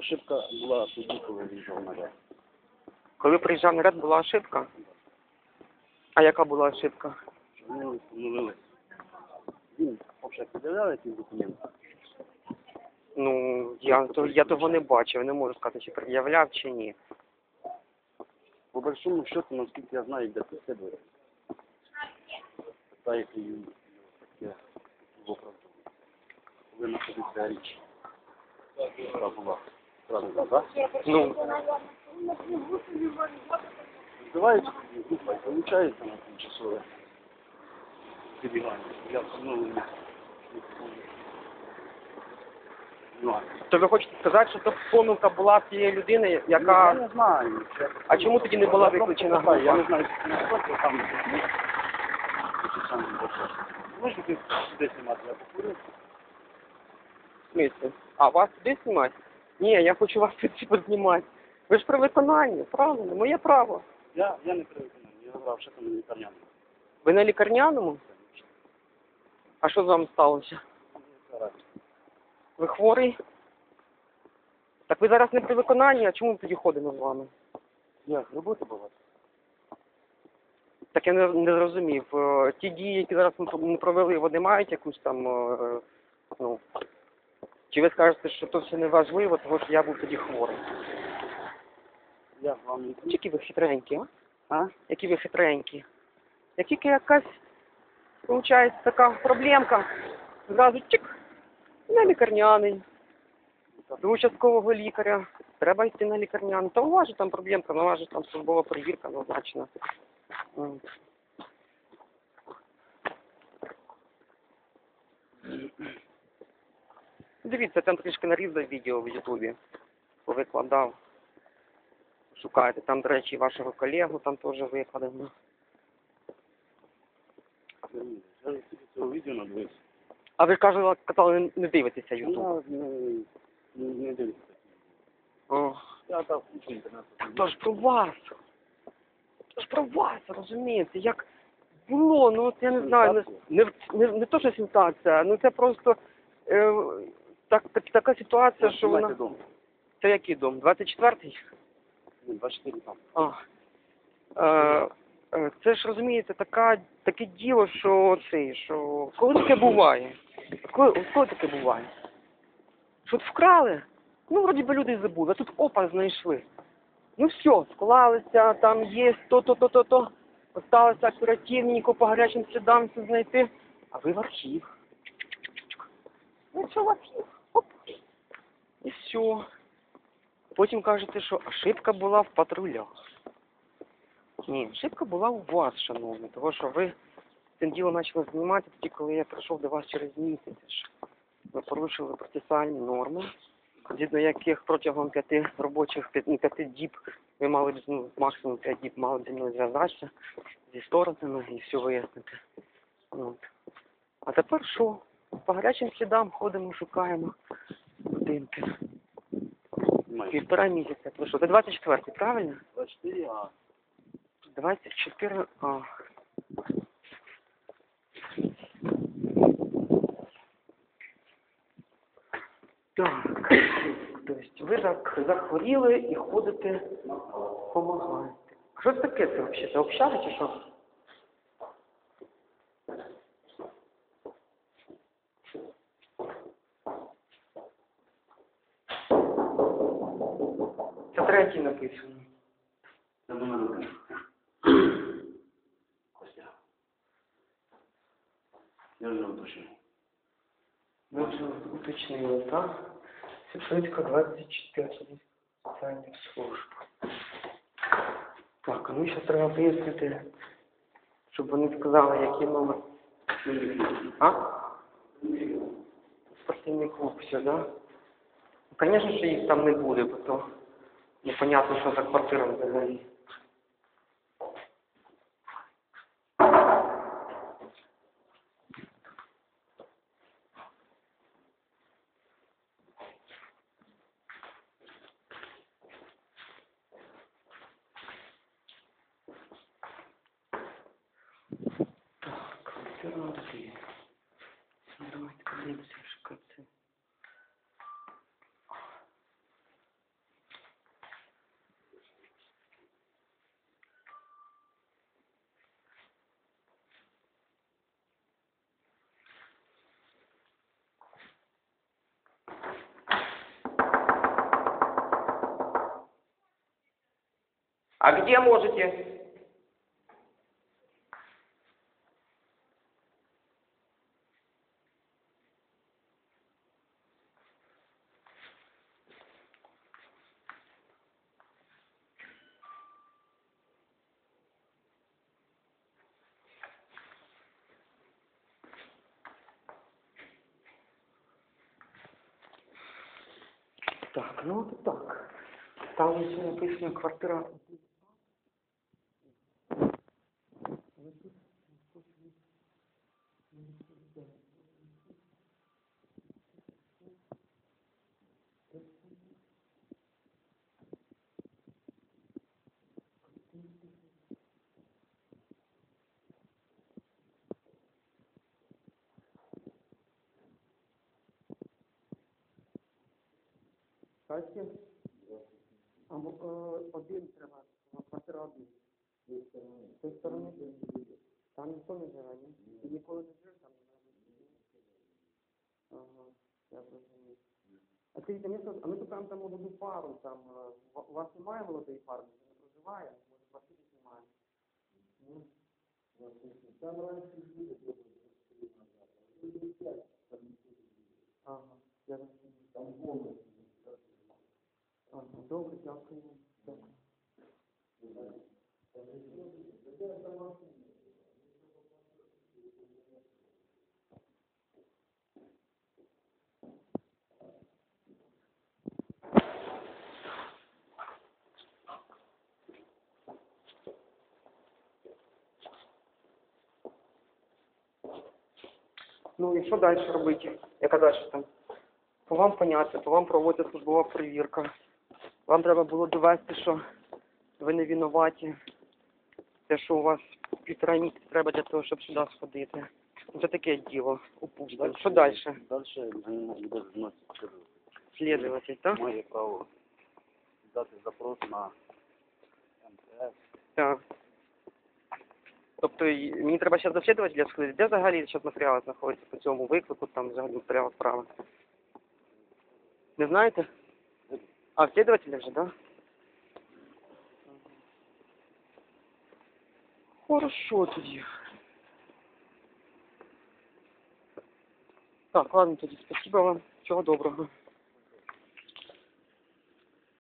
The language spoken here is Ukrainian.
Ошибка була тоді, коли виїжджав наряд. Коли приїжджав наряд, була ошибка. А яка була ошибка? Вони встановили. Він взагалі підявляв якісь документи. Ну, я, то, я того не бачив, не можу сказати, чи пред'являв, чи ні. По большому счету, наскільки я знаю, йде преслідування. Та, як і я в оправданні. Повинна ходити ця річ. Була. Правильно, так? Ну, Збивається, група і на тимчасове. Я встановлення. Ну, то ви хочете сказати, що то помилка була тієї людини, я яка... не знаю. А чому тоді не була виключена група? Я не знаю, що там. Можете сюди знімати, я покурю? В смислі? А, вас сюди знімати? Ні, я хочу вас тут познімати. Ви ж при виконанні, правильно, моє право. Я, я не привикну, я грав ще там на лікарняному. Ви на лікарняному? А що з вами сталося? Ви хворий? Так ви зараз не при виконанні, а чому ми тоді ходимо з вами? Ви будете бувати? Так я не, не зрозумів. Е, Ті дії, які зараз ми ми провели, вони мають якусь там, е, ну, чи ви скажете, що то все не важливо, тому що я був тоді хворий. Я вам не кажу. Які ви хитренькі, а? А? Які ви хитренькі. Як тільки якась, виходить, така проблемка, зразу чик, на лікарняний, до участкового лікаря. Треба йти на лікарняний. Та у вас же там проблемка, ну, у вас же там службова перевірка назначена. Дивіться, там трішки нарізав відео в Ютубі, повикладав. Шукайте. Там, до речі, вашого колегу там теж викладено. Тільки цього відео надивився. А ви кажете, казали, не дивитеся Ютуб. Я не, не, не дивлюся. О. Я так включу інтернет. То ж про вас. То ж про вас, розумієте, як було, ну от я не знаю, не, не, не, не то, що сенсація, ну це просто е, так, так, така ситуація, що вона... Дом. Це який дом? 24-й? 24 там. А. Е, е, це ж розумієте, така, таке діло, що цей, що коли таке буває? Коли, коли таке буває? Що от вкрали? Ну, вроді би люди забули, а тут опа знайшли. Ну все, склалися, там є то, то, то, то, то. Осталося оперативненько по гарячим слідам все знайти. А ви в архів. Ну що в архів? Оп. І все. Потім кажете, що ошибка була в патрулях. Ні, ошибка була у вас, шановні, тому що ви цим ділом почали знімати тоді, коли я прийшов до вас через місяць. Ви порушили процесуальні норми, згідно яких протягом п'яти робочих п'яти, п'яти діб ви мали б ну, максимум п'ять діб мали б зі мною зв'язатися зі сторонами і все вияснити. От. А тепер що? По гарячим слідам ходимо, шукаємо будинки. Півтора місяця. Що, це 24 правильно? 24, а 24, а. Так. Тобто ви так захворіли і ходите, допомагаєте. Що це таке це взагалі? Це общага чи що? Це третій написано. це номер один. Костя. Я вже уточнив. Ви вже уточнили, так? Сіпшицька 24 соціальних служб. Так, а ну зараз треба вияснити, щоб вони сказали, який номер. А? Спортивний клуб, все, да? Ну, звісно, що їх там не буде, бо то непонятно, що за квартира взагалі. Так, квартира. Ну, Давайте подивимося, А где можете? Так, ну от так. Там ще написано квартира. Катя? А, е, один треба, квартира один. З тієї сторони? Там ніхто не живе, ні? Ти ніколи не жив там? Ага, я зрозумів. А скажіть, а ми, а ми шукаємо там молоду пару, там, е, у вас немає молодої пари, ви не проживає? Може, квартири немає? Ні? Там раніше люди Ага, я розумію. Там повністю. Ага, добре, дякую. Дякую. Ну і що далі робити? Яка далі там? По вам поняття, по вам проводиться службова перевірка. Вам треба було довести, що ви не винуваті. Те, що у вас півтора місяці треба для того, щоб сюди сходити. Це таке діло. Упустимо. Що далі? Дальше буде вносити Слідуватель, так? моє право дати запрос на МТС. Так. Тобто мені треба зараз до слідувателя сходити. Де взагалі зараз матеріали знаходяться по цьому виклику, там взагалі матеріал справи? Не знаєте? А, в же. Да? Хорошо тоді. Так, ладно тоді, спасибо вам. Всього доброго.